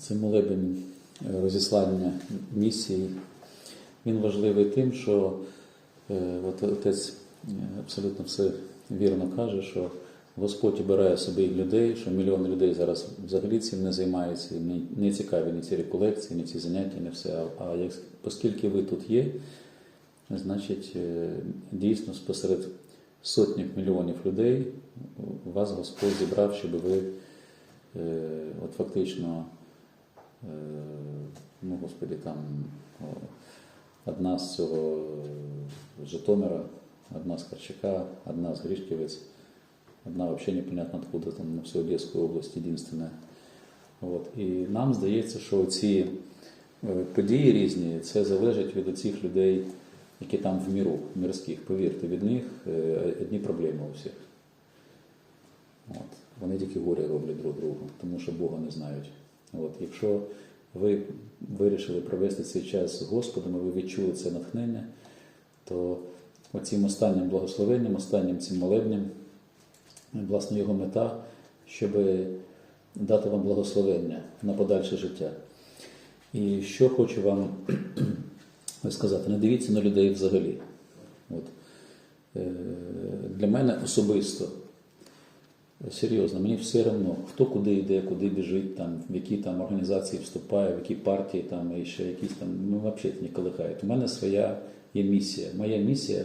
Це молебень е, розіслання місії. Він важливий тим, що е, от отець е, абсолютно все вірно каже, що Господь обирає собі людей, що мільйони людей зараз взагалі цим не займаються, не, цікаві ні ці реколекції, ні ці заняття, не все. А, як, оскільки ви тут є, значить дійсно посеред сотні мільйонів людей вас Господь зібрав, щоб ви от фактично, ну господи, там одна з цього е, Житомира, одна з Карчака, одна з Гришківець, одна вообще непонятно откуда там на всю Одесскую область единственная. От. І нам здається, що ці е, події різні, це залежить від цих людей, які там в міру, мирських. Повірте, від них е, одні проблеми у всіх. От. Вони тільки горі роблять друг другу, тому що Бога не знають. От. Якщо ви вирішили провести цей час з Господом, і ви відчули це натхнення, то оцим останнім благословенням, останнім цим молебнем, власне, його мета, щоб дати вам благословення на подальше життя. І що хочу вам сказати, не дивіться на людей взагалі. От. Е, Для мене особисто, серйозно, мені все одно, хто куди йде, куди біжить, там, в які там організації вступає, в які партії там, і ще якісь там, ну взагалі не колихають. У мене своя є місія. Моя місія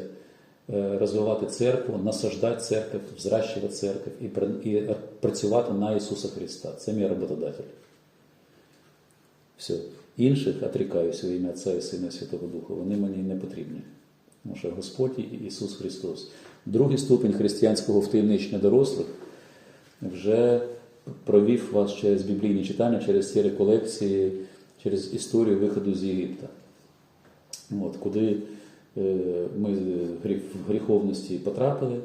е, розвивати церкву, насаждати церкву, взращувати церкву і, і працювати на Ісуса Христа. Це мій роботодатель. Все. Інших отрікаюся у ім'я Отця і Сина Святого Духа. Вони мені не потрібні. Тому що Господь Ісус Христос. Другий ступінь християнського втаємничення дорослих вже провів вас через біблійні читання, через ці реколекції, через історію виходу з Єгипта. От, куди е, ми в гріховності потрапили,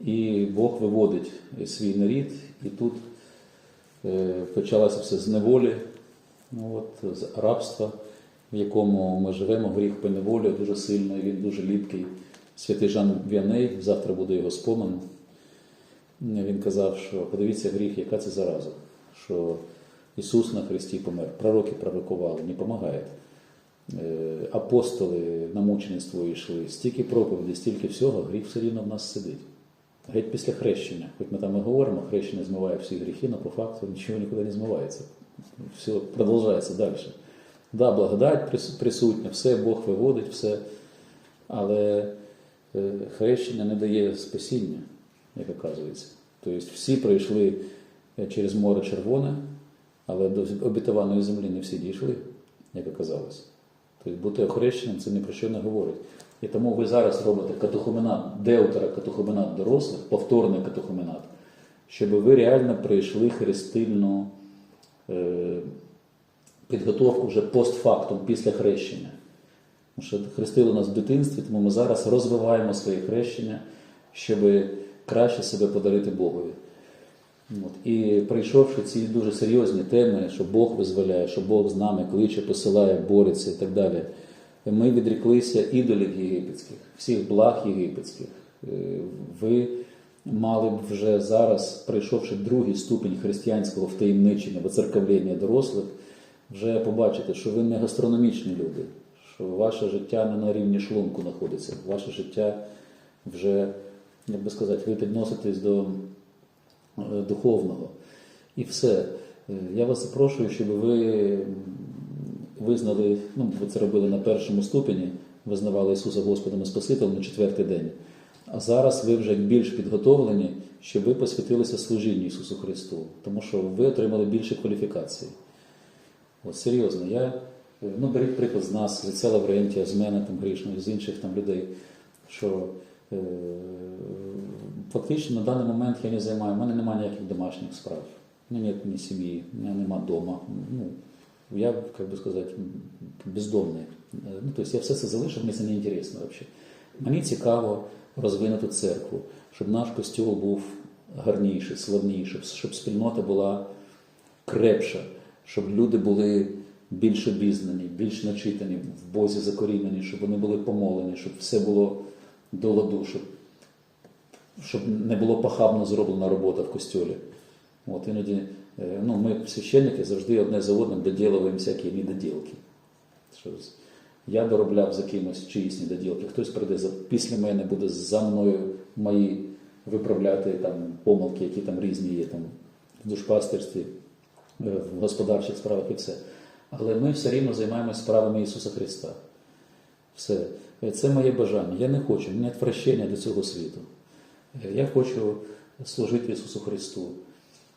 і Бог виводить свій нарід, і тут е, почалося все з неволі, ну, от, з рабства, в якому ми живемо, гріх поневолює дуже сильно, він дуже ліпкий. Святий Жан Віаней, завтра буде його спомин. Він казав, що подивіться гріх, яка це зараза, що Ісус на Христі помер, пророки пророкували, не допомагає. Е, Апостоли на мучеництво йшли, стільки проповідей, стільки всього, гріх все рівно в нас сидить. Геть після хрещення, хоч ми там і говоримо, хрещення змиває всі гріхи, але по факту нічого нікуди не змивається. Все продовжується далі. Да, благодать присутня, все Бог виводить, все. Але е, хрещення не дає спасіння, як оказується. Тобто всі пройшли е, через море червоне, але до обітованої землі не всі дійшли, як оказалось. Тобто бути охрещеним це ні про що не говорить. І тому ви зараз робите катехоменат, деутера катехоменат дорослих, повторний катехоменат, щоб ви реально пройшли хрестильну е, підготовку вже постфактум після хрещення. Тому що хрестили нас в дитинстві, тому ми зараз розвиваємо своє хрещення, щоб краще себе подарити Богові. От. І пройшовши ці дуже серйозні теми, що Бог визволяє, що Бог з нами кличе, посилає, бореться і так далі, ми відріклися ідолів єгипетських, всіх благ єгипетських. Е, Ви мали б вже зараз, пройшовши другий ступінь християнського втаємничення, воцеркавлення дорослих, вже побачити, що ви не гастрономічні люди, що ваше життя не на рівні шлунку знаходиться, ваше життя вже, як би сказати, ви підноситесь до е, духовного. І все. Е, Я вас запрошую, щоб ви визнали, ну, ви це робили на першому ступені, визнавали Ісуса Господом і Спасителем на четвертий день. А зараз ви вже більш підготовлені, щоб ви посвятилися служінню Ісусу Христу, тому що ви отримали більше кваліфікації. От серйозно, я, е, ну беріть приклад з нас, з Лаврентія, з мене там грішного, з інших там людей, що фактично на даний момент я не займаю, у мене немає ніяких домашніх справ. У мене ні сім'ї, у мене немає вдома. Ну, я, как бы сказати, бездомний. Е, Ну, тобто я все це залишив, мені це не інтересно взагалі. Мені цікаво розвинути церкву, щоб наш костюл був гарніший, славніший, щоб спільнота була крепша, щоб люди були більш обізнані, більш начитані, в Бозі закорінені, щоб вони були помолені, щоб все було до ладу, щоб, щоб не було похабно зроблена робота в костюлі. От іноді е, ну, ми, священники, завжди одне за одним доділуємо всякі недоділки. Я доробляв за кимось чиїсь недоділки, хтось прийде за, після мене, буде за мною мої виправляти там, помилки, які там різні є там, в душпастерстві, е, в господарчих справах і все. Але ми все рівно займаємося справами Ісуса Христа. Все. Е, Це моє бажання. Я не хочу, мені відвращення до цього світу. Е, Я хочу служити Ісусу Христу.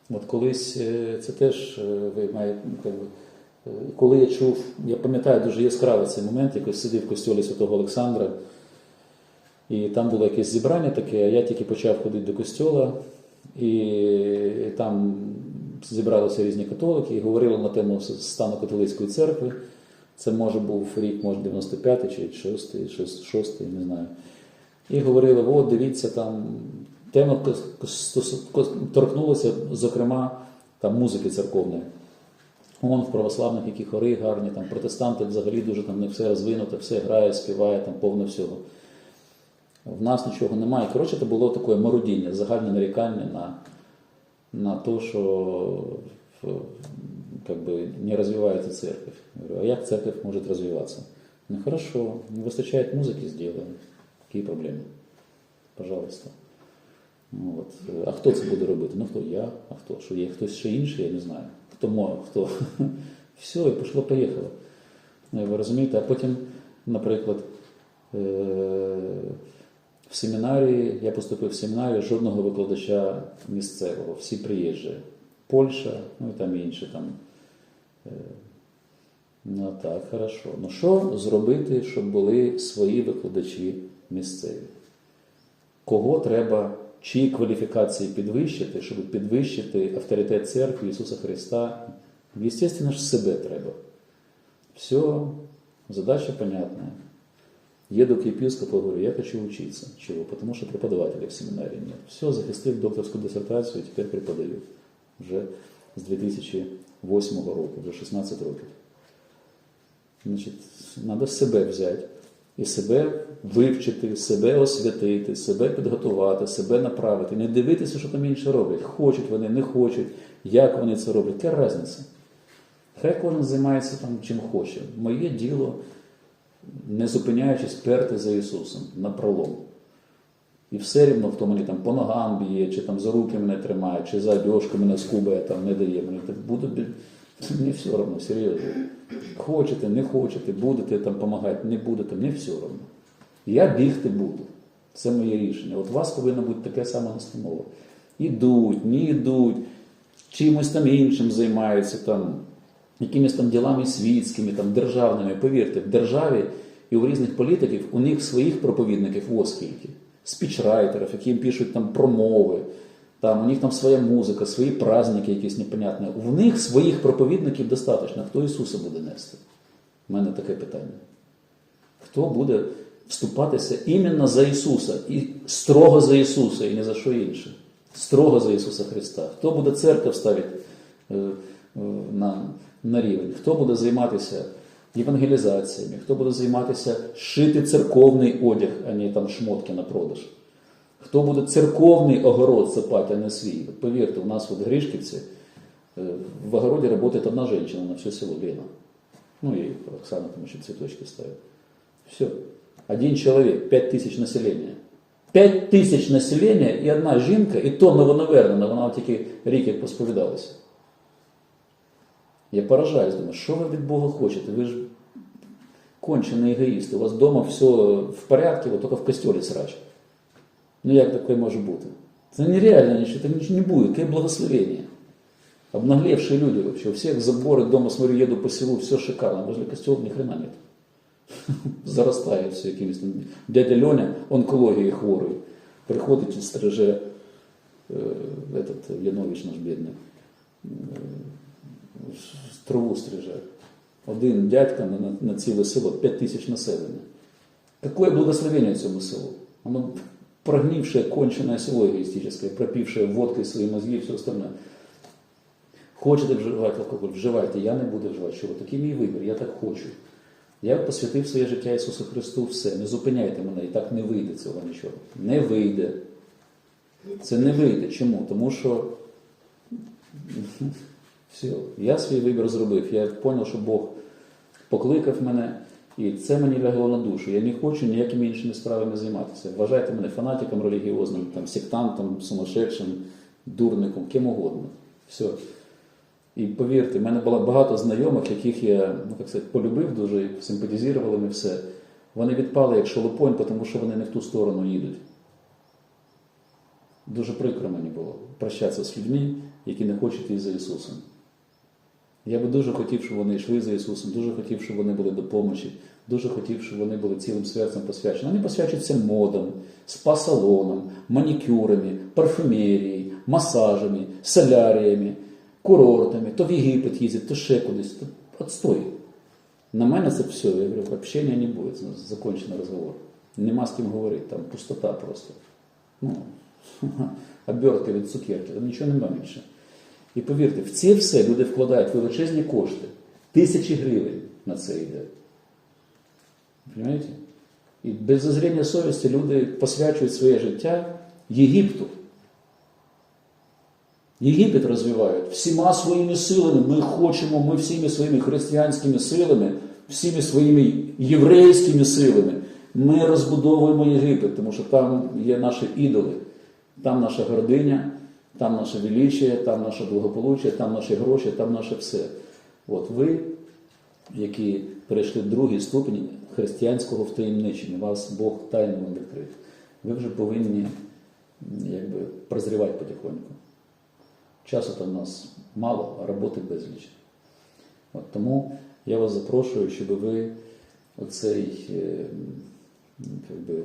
От колись е, це теж ви маєте, ну, коли я чув, я пам'ятаю дуже яскраво цей момент, якось сидів в костьолі Святого Олександра, і там було якесь зібрання таке, а я тільки почав ходити до костьола, і там зібралися різні католики і говорили на тему стану католицької церкви. Це може був рік, може 95 чи 6, 6, 6 не знаю. І говорили: от дивіться, там тема торкнулася, зокрема, там музики церковної. Вон в православних які хори гарні, там протестанти взагалі дуже там не все розвинуте, все грає, співає, там повно всього. В нас нічого немає. Коротше, це було таке марудіння, загальне нарікання на, на те, що как бы, не розвивається церковь. Я говорю, а як церковь може розвиватися? Ну хорошо, не вистачає музики, сделаем. Які проблеми? Пожалуйста. Ну, от. А хто це буде робити? Ну хто я, а хто? Що є хтось ще інший, я не знаю. Хто може, хто. Все, і пішло, поїхало. Ну, Ви розумієте, а потім, наприклад, е, в семінарії, я поступив в семінарію, жодного викладача місцевого, всі приїжджі. Польща, ну і там інші там. е, Ну так, хорошо. Ну що зробити, щоб були свої викладачі місцеві? Кого треба, чиї кваліфікації підвищити, щоб підвищити авторитет церкви Ісуса Христа? Естественно ж себе треба. Все, задача понятная. Еду к епископу, говорю, я хочу учиться. Чего? Потому что преподавателей в семинарии нет. Все, захистив докторскую диссертацию, теперь преподаю. Вже з 2008 року, вже 16 років. Значить, треба себе взяти і себе вивчити, себе освятити, себе підготувати, себе направити. Не дивитися, що там інші роблять. Хочуть вони, не хочуть, як вони це роблять. Яка різниця? Хай кожен займається там чим хоче. Моє діло, не зупиняючись, перти за Ісусом на пролом. І все рівно, хто мені там по ногам б'є, чи там за руки мене тримає, чи за одежку мене скубає, там не дає. Мені так буду мені все одно, серйозно. Хочете, не хочете, будете там допомагати, не будете, мені все одно. Я бігти буду. Це моє рішення. От у вас повинна бути таке саме настанова. Ідуть, не йдуть, чимось там іншим займаються, там, якимись там ділами світськими, там, державними. Повірте, в державі і у різних політиків у них своїх проповідників оскільки. Спічрайтерів, які їм пишуть там промови, там, у них там своя музика, свої праздники якісь непонятні. В них своїх проповідників достатньо. Хто Ісуса буде нести? У мене таке питання. Хто буде вступатися іменно за Ісуса і строго за Ісуса, і не за що інше? Строго за Ісуса Христа. Хто буде церкву ставити е, е, на, на рівень? Хто буде займатися євангелізаціями? Хто буде займатися шити церковний одяг, а не там шмотки на продаж? Хто буде церковний огород сапати, а не свій? Повірте, у нас от Гришківці е, в огороде работает одна женщина на все село, Лена. Ну и Оксана там еще цветочки ставит. Все. Один человек, пять тысяч населения. Пять тисяч населення і одна жінка, і то новонавернена, вона тільки рік як посповідалася. Я поражаюсь, думаю, що ви від Бога хочете? Ви ж кончений егоїст. У вас вдома все в порядку, вот тільки в костюлі срач. Ну як таке може бути? Це нереально нічого, так нічого не буде, яке благословення. Обнаглевшие люди вообще. У всех заборы дома, смотрю, еду по селу, все шикарно. Возле костела ни хрена нет. Зарастает все якимось там. Дядя Леня, онкологией хворий. Приходить і стриже э, этот Янович наш бідний. Э, траву стриже. Один дядька на, на, на ціле село, 5 тисяч населення. Какое благословение цьому селу? Оно прогнившее, конченное село эгоистическое, пропившее водкой свои мозги и все остальное. Хочете вживати алкоголь, вживайте, я не буду вживати. Ви такий мій вибір, я так хочу. Я посвятив своє життя Ісусу Христу все. Не зупиняйте мене, і так не вийде цього нічого. Не вийде. Це не вийде. Чому? Тому що Все, я свій вибір зробив. Я зрозумів, що Бог покликав мене, і це мені лягло на душу. Я не хочу ніякими іншими справами займатися. Вважайте мене фанатиком релігіозним, там, сектантом, сумасшедшим, дурником, ким угодно. Все. І повірте, в мене було багато знайомих, яких я ну, так сказати, полюбив дуже, симпатизували ми все. Вони відпали як шолопонь, тому що вони не в ту сторону їдуть. Дуже прикро мені було прощатися з людьми, які не хочуть йти за Ісусом. Я би дуже хотів, щоб вони йшли за Ісусом, дуже хотів, щоб вони були до дуже хотів, щоб вони були цілим серцем посвячені. Вони посвячуються модам, спа-салоном, манікюрами, парфюмерією, масажами, соляріями, курортами, то в Єгипет їздять, то ще кудись. То Отстой. На мене це все, я говорю, общення не буде, це закончений розговор. Нема з ким говорити, там пустота просто. Ну, обертка від цукерки, там нічого нема більше. І повірте, в це все люди вкладають величезні кошти, тисячі гривень на це йде. Понимаєте? І без зазріння совісті люди посвячують своє життя Єгипту. Єгипет розвивають всіма своїми силами. Ми хочемо, ми всіми своїми християнськими силами, всіми своїми єврейськими силами. Ми розбудовуємо Єгипет, тому що там є наші ідоли, там наша гординя, там наше величие, там наше благополуччя, там наші гроші, там наше все. От ви, які перейшли другий ступінь християнського втаємничення, вас Бог тайно відкрив. Ви вже повинні якби, прозрівати потихоньку. Часу там у нас мало, а роботи безліч. От тому я вас запрошую, щоб ви оцей, е, якби,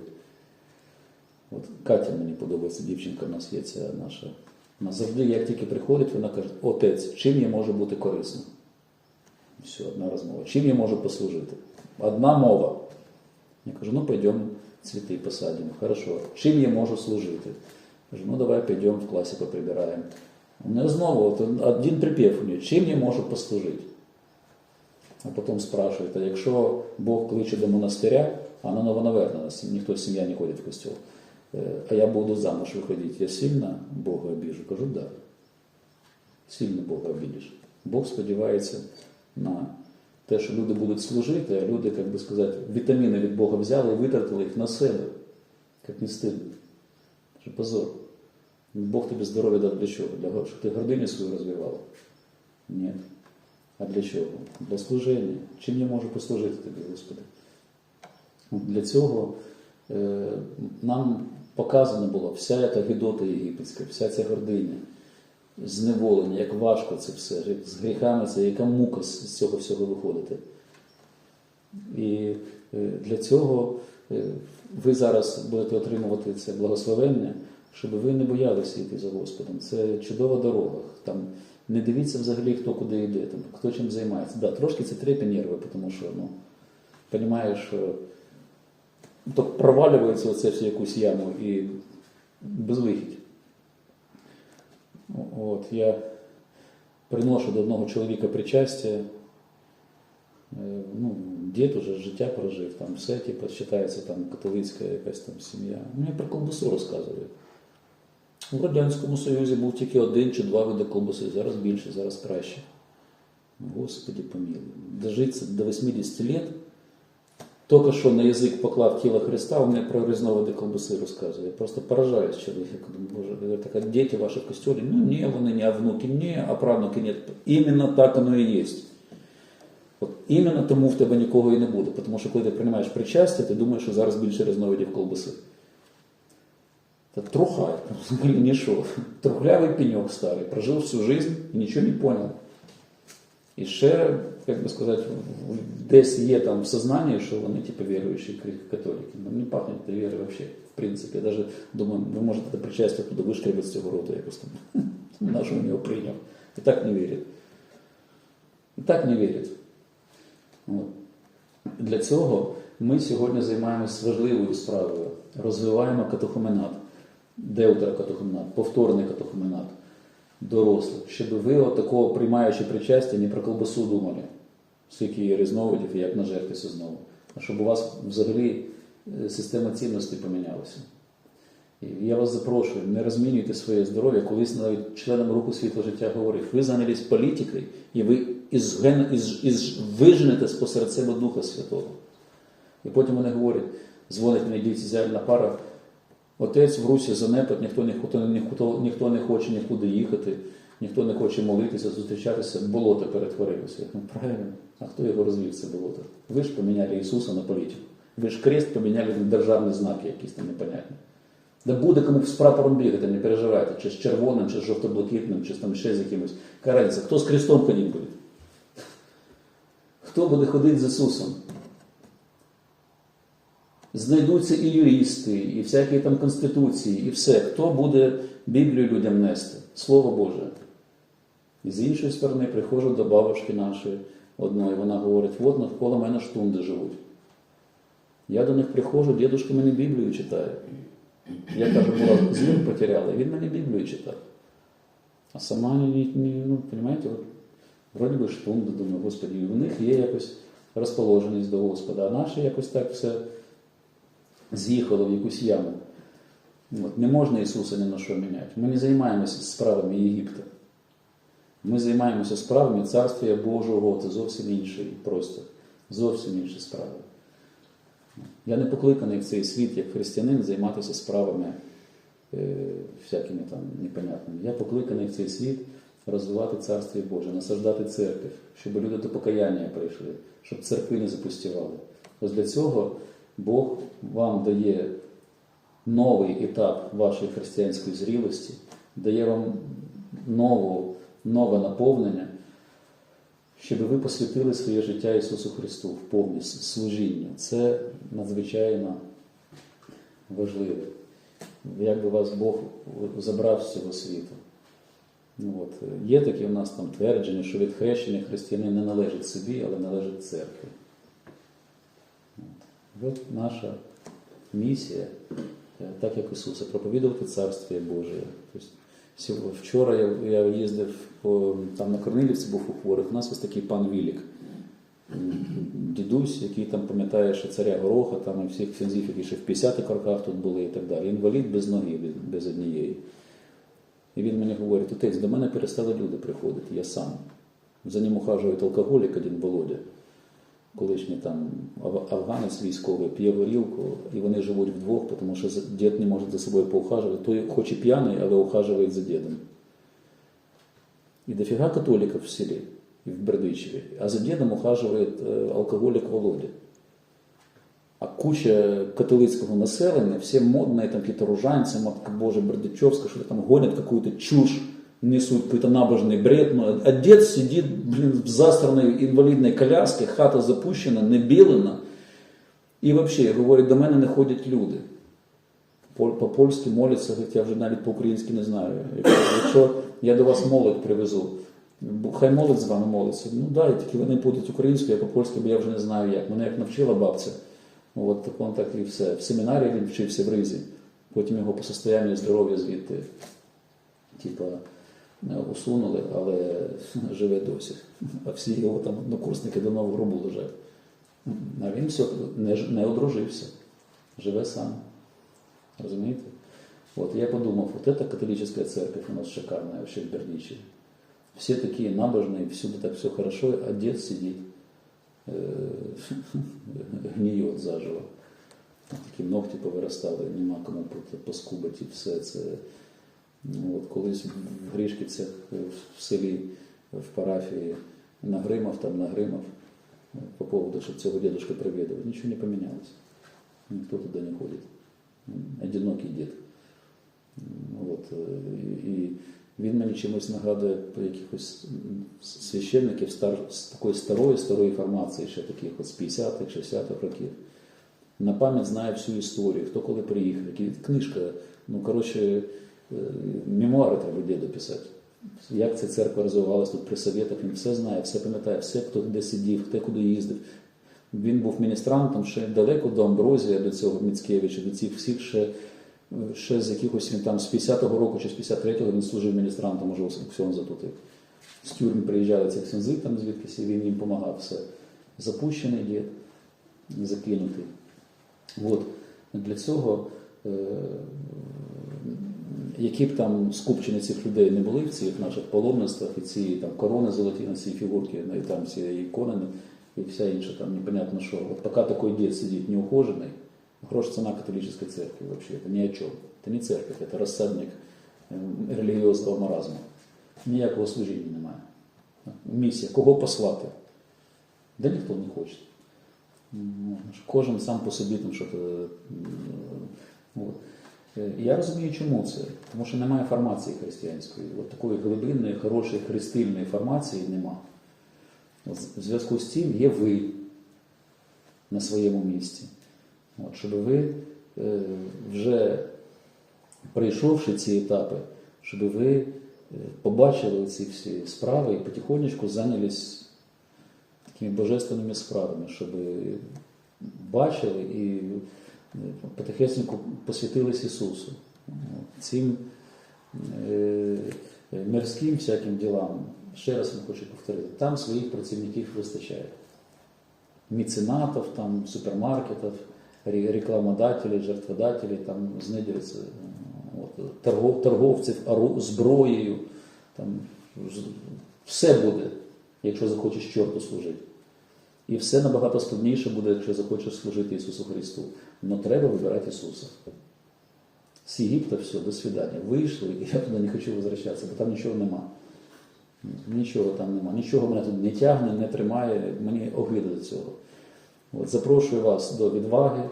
от Катя мені подобається, дівчинка в нас є ця наша. Вона завжди, як тільки приходить, вона каже, отець, чим я можу бути корисним? Все, одна розмова. Чим я можу послужити? Одна мова. Я кажу, ну пойдем цветы посадим. Хорошо. Чим я можу служити? Кажу, ну давай пойдем в класі поприбираємо. У знову один припів у нього, чим я можу послужити? А потім спрашують, а якщо Бог кличе до монастиря, а на новонавернена, ніхто сім'я не ходить в костюм, а я буду замуж виходити, я сильно Бога обіжу? Кажу. Да. Сильно Бога обідиш. Бог сподівається на те, що люди будуть служити, а люди, як би сказати, вітаміни від Бога взяли і витратили їх на себе. Як не стидно. Це позор. Бог тобі здоров'я дав для чого? Для того, щоб ти гординю свою розвивала? Ні. А для чого? Для служення. Чим я можу послужити тобі, Господи? Для цього е, нам показано було вся ця гидота єгипетська, вся ця гординя, зневолення, як важко це все, з гріхами це, яка мука з цього всього виходити. І е, для цього е, ви зараз будете отримувати це благословення, щоб ви не боялися йти за Господом. Це чудова дорога. Там не дивіться взагалі, хто куди йде, там, хто чим займається. Да, трошки це трепі нерви, тому що ну, розумієш, що то провалюється оце в якусь яму і безвихідь. От, я приношу до одного чоловіка причастя. Е, Ну, дід уже життя прожив, там все, типу, вважається там католицька якась там сім'я. Мені про колбасу розказує. У Радянському Союзі був тільки один чи два види колбаси, зараз більше, зараз краще. Господи помилуй. Дожиться до 80 лет, тільки що на язик поклав тіло Христа, у мене про різновиди колбаси розказує. Я просто поражаюсь. Думаю, Боже, так, а діти ваші в костюлі? Ну ні, вони не, а внуки ні, а правнуки ні. Іменно так воно і є. От іменно тому в тебе нікого і не буде. Тому що коли ти приймаєш причастя, ти думаєш, що зараз більше різновидів колбаси. Та труха, взагалі нічого. Трухлявий пеньок старий, прожив всю жизнь і нічого не понял. І ще, як би сказати, десь є там в сознанні, що вони типу віруючі католики. Нам не пахне до віри взагалі. В принципі, я навіть думаю, ви можете це причастя туди вишкребати з цього роду якось там. Нашу він його прийняв. І так не вірять. І так не вірять. От. Для цього ми сьогодні займаємося важливою справою. Розвиваємо катехоменат, деутерокатехоменат, повторний катехоменат дорослих, щоб ви от такого приймаючи причастя не про колбасу думали, скільки є різновидів і як нажертися знову. А щоб у вас взагалі е, система цінностей помінялася. І я вас запрошую, не розмінюйте своє здоров'я. Колись навіть членам руху світло життя говорив, ви зайнялись політикою, і ви із, із, із, виженете спосеред себе Духа Святого. І потім вони говорять, дзвонить мені дієцезіальна пара, отець в Русі занепад, ніхто, ніхто, ніхто, ніхто не хоче нікуди їхати, ніхто не хоче молитися, зустрічатися, болото перетворилося. Кажу, правильно, а хто його розвів це болото? Ви ж поміняли Ісуса на політику. Ви ж крест поміняли на державні знаки якісь там непонятні. Да буде кому з прапором бігати, не переживайте, чи з червоним, чи з жовто-блакитним, чи там ще з якимось. Карається. Хто з крестом ходити буде? Хто буде ходити з Ісусом? Знайдуться і юристи, і всякі там конституції, і все. Хто буде Біблію людям нести? Слово Боже. І з іншої сторони приходжу до бабушки нашої одної, вона говорить, от навколо мене штунди живуть. Я до них приходжу, дідусь мені Біблію читає. Я кажу, була зір потеряла, він мені Біблію читав. А сама ну, понимаете, от, вроді би штунди, думаю, Господи, і в них є якось розположеність до Господа, а наші якось так все з'їхало в якусь яму. От, не можна Ісуса ні на що міняти. Ми не займаємося справами Єгипта. Ми займаємося справами Царствія Божого, це зовсім інший простір, зовсім інші справи. Я не покликаний в цей світ, як християнин, займатися справами е, всякими там непонятними. Я покликаний в цей світ розвивати Царствіє Боже, насаждати церкву, щоб люди до покаяння прийшли, щоб церкви не запустівали. Ось для цього Бог вам дає новий етап вашої християнської зрілості, дає вам нову, нове наповнення, щоб ви посвятили своє життя Ісусу Христу в повністю служінню. Це надзвичайно важливо. Як би вас Бог забрав з цього світу. Ну, от, є такі у нас там твердження, що від хрещення християнин не належить собі, але належить церкві. От. Наша місія, е, так як Ісуса, проповідувати Царствіє Боже. Тобто, вчора я, я їздив там на Корнилівці, був у хворих. У нас ось такий пан Вілік, дідусь, який там пам'ятає, що царя Гороха, там і всіх князів, які ще в 50-х роках тут були і так далі. Інвалід без ноги, без- однієї. І він мені говорить, отець, до мене перестали люди приходити, я сам. За ним ухажує алкоголік один Володя, колишній там афганець військовий, п'є горілку, і вони живуть вдвох, тому що дід не може за собою поухажувати. Той хоч і п'яний, але ухажує за дідом. І дофіга католиків в селі і в Бердичеві, а за дідом ухажує е, алкоголік Володя. А куча католицкого населения, все модные, там какие-то ружанцы, матка Божия, Бердичевская, что-то там гонят какую-то чушь, несут какой-то набожный бред. Ну, а дед сидит, блин, в застранной инвалидной коляске, хата запущена, не білена. І взагалі, говорить, до мене не ходять люди. По- По-польськи моляться, говорить, я вже навіть по-українськи не знаю. Якщо я до вас молодь привезу, хай молодь з вами молиться. Ну да, тільки вони будуть українською, а по-польськи, бо я вже не знаю як. Мене як навчила бабця. От так он так і все. В семінарі він вчився в Ризі. Потім його по состоянню здоров'я звідти типа, усунули, але живе досі. А всі його там однокурсники давно в гробу лежать. А він все, не, ж- не одружився, живе сам. Розумієте? От я подумав, вот эта католическая церковь у нас шикарная вообще в Бердичеве. Все такие набожные, всюду так все хорошо, а дед сидит, э, гниет заживо. Такі ногті повиростали, нема кому по- поскубати, і все це. Ну, от колись в Грішківцях в селі, в парафії нагримав, там нагримав е, по поводу, щоб цього дедушка провідував. Нічого не помінялося. Ніхто туди не ходить. Одинокий дід. От, е, і- він мені чимось нагадує по якихось священників стар, з такої старої, старої формації, ще таких от з 50-х, 60-х років. На пам'ять знає всю історію, хто коли приїхав, книжка, ну коротше, мемуари треба діду писати. Як ця церква розвивалася тут при совєтах, він все знає, все пам'ятає, все, хто де сидів, хто куди їздив. Він був міністрантом ще далеко до Амброзія, до цього Міцкевича, до цих всіх ще, ще з якихось він там з 50-го року чи з 53-го він служив міністрантом у всьому затутив. З тюрми приїжджали ці ксензи, там звідкись, він їм допомагав все. Запущений дід, закинутий. От. Для цього е, які б там скупчені цих людей не були в цих наших паломництвах, і ці там корони золоті на цій фігурці, ну, і там всі ікони, і вся інша там непонятно що. От поки такой дед сидит неухоженный, грош цена католической церкви вообще, это ни о чем. Это не церковь, это рассадник ем, релігіозного маразму. Ніякого служіння немає. Місія, кого послати? Да ніхто не хоче. Ну, Кожен сам по собі там щось. Е, Я розумію, чому це. Тому що немає формації християнської. От такої глибинної, хорошої хрестильної формації нема. В зв'язку з цим є ви на своєму місці. От, щоб ви, е, вже пройшовши ці етапи, щоб ви е, побачили ці всі справи і потихонечку зайнялись такими божественними справами, щоб бачили і потихесеньку посвятились Ісусу. Цим е, мирським всяким ділам, ще раз вам хочу повторити, там своїх працівників вистачає. Меценатов, там, супермаркетов, ре- рекламодателей, там от, торгов, торговців зброєю, там, все буде, якщо захочеш чорту служити. І все набагато складніше буде, якщо захочеш служити Ісусу Христу. Но треба вибирати Ісуса. З Єгипта все, до свидання. Вийшли, і я туди не хочу возвращатися, бо там нічого нема. Нічого там нема. Нічого мене тут не тягне, не тримає, мені огида до цього. От, запрошую вас до відваги,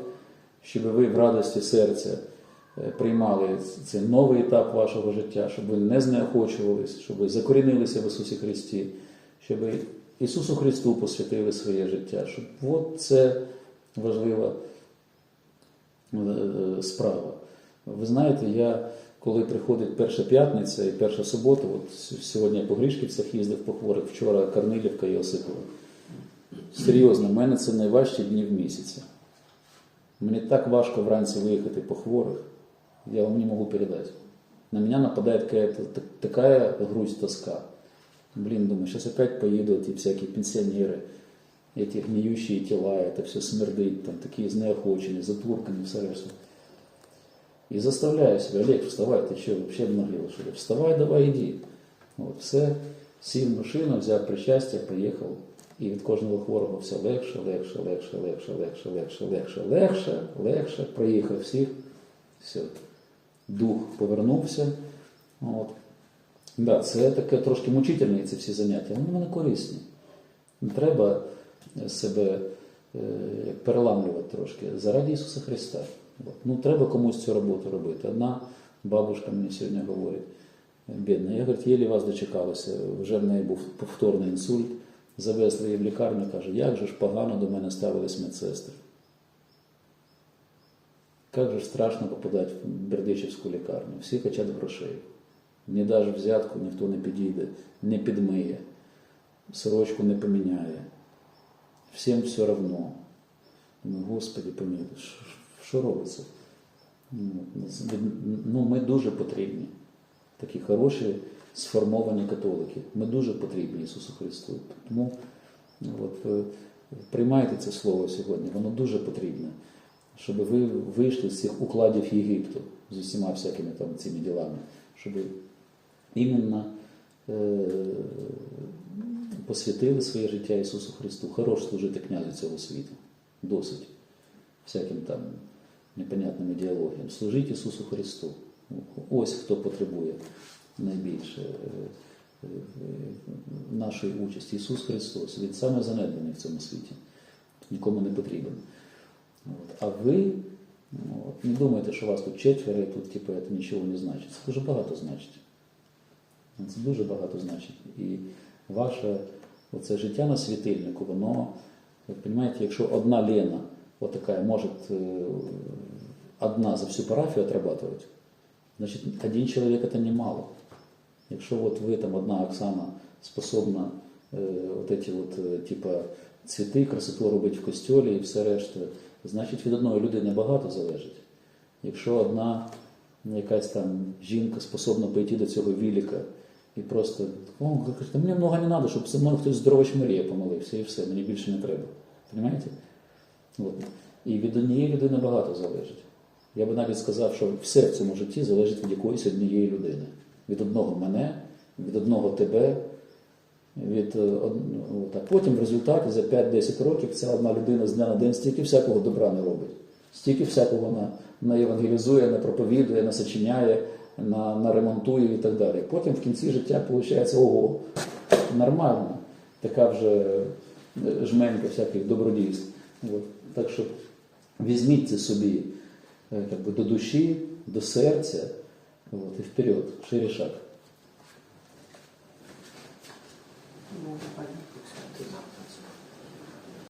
щоб ви в радості серця е, приймали цей новий етап вашого життя, щоб ви не знеохочувались, щоб ви закорінилися в Ісусі Христі, щоб ви Ісусу Христу посвятили своє життя. Щоб от це важлива е, справа. Ви знаєте, я коли приходить перша п'ятниця і перша субота, от сьогодні я по Гришківцях їздив по хворих, вчора Корнилівка і Осипова. Серйозно, в мене це найважчі дні в місяці. Мені так важко вранці виїхати по хворих, я вам не можу передати. На меня нападает какая-то грусть, тоска. Блин, думаю, сейчас опять поеду эти всякие пенсионеры, эти гниющие тела, это все смердит, там такие знеохочені, затуркані, все решта. І заставляю себе, Олег, вставай, ти що, вообще обнаглел, що ли? Вставай, давай, іди. От, все, сів в машину, взяв причастя, поїхав. І від кожного хворого все легше, легше, легше, легше, легше, легше, легше, легше, легше. Проїхав всіх. Все. Дух повернувся. От. Да, це таке трошки мучительне, ці всі заняття, але вони корисні. Не треба себе е, переламлювати трошки заради Ісуса Христа. От. Ну, треба комусь цю роботу робити. Одна бабушка мені сьогодні говорить, бідна, я говорить, єлі вас дочекалася, вже в неї був повторний інсульт, завезли її в лікарню, каже, як же ж погано до мене ставились медсестри. Как же страшно попадати в Бердичівську лікарню. Всі хочуть грошей. Не даш взятку, ніхто не підійде, не підмиє, сорочку не поміняє. Всім все равно. Думаю, Господи, помилуй, що- робиться? Ну, Ну, ми дуже потрібні. Такі хороші, сформовані католики. Ми дуже потрібні Ісусу Христу. Тому ну, от, е, приймайте це слово сьогодні, воно дуже потрібне, щоб ви вийшли з цих укладів Єгипту з усіма всякими там цими ділами, щоб іменно е, посвятили своє життя Ісусу Христу. Хорош служити князю цього світу. Досить. Всяким там непонятним ідеологіям. Служіть Ісусу Христу. Ось хто потребує найбільше е, е, нашої участі. Ісус Христос. Він саме занедбаний в цьому світі. Нікому не потрібен. От. А ви ну, от, не думайте, що вас тут четверо, і тут типу, нічого не значить. Це дуже багато значить. Це дуже багато значить. І ваше оце життя на світильнику, воно, ви розумієте, якщо одна Лена вот такая может э, одна за всю парафію отрабатывать, значит, один человек это немало. Якщо от ви там одна Оксана способна е, от эти от, е, типа, цвіти, красоту робити в костьолі і все решта, значить від одної людини багато залежить. Якщо одна якась там жінка способна пойти до цього віліка і просто, о, каже, мені много не треба, щоб мною хтось здорова Марія помолився, і все, мені більше не треба. Понимаєте? От. І від однієї людини багато залежить. Я би навіть сказав, що все в цьому житті залежить від якоїсь однієї людини. Від одного мене, від одного тебе. Від, е, от, а потім в результаті за 5-10 років ця одна людина з дня на день стільки всякого добра не робить. Стільки всякого вона не евангелізує, не проповідує, не сочиняє, на, на ремонтує і так далі. Потім в кінці життя виходить, ого, нормально, така вже е, жменька всяких добродійств. От. Так що візьміть це собі е, як би, до душі, до серця от, і вперед, шире шаг. Ну, все.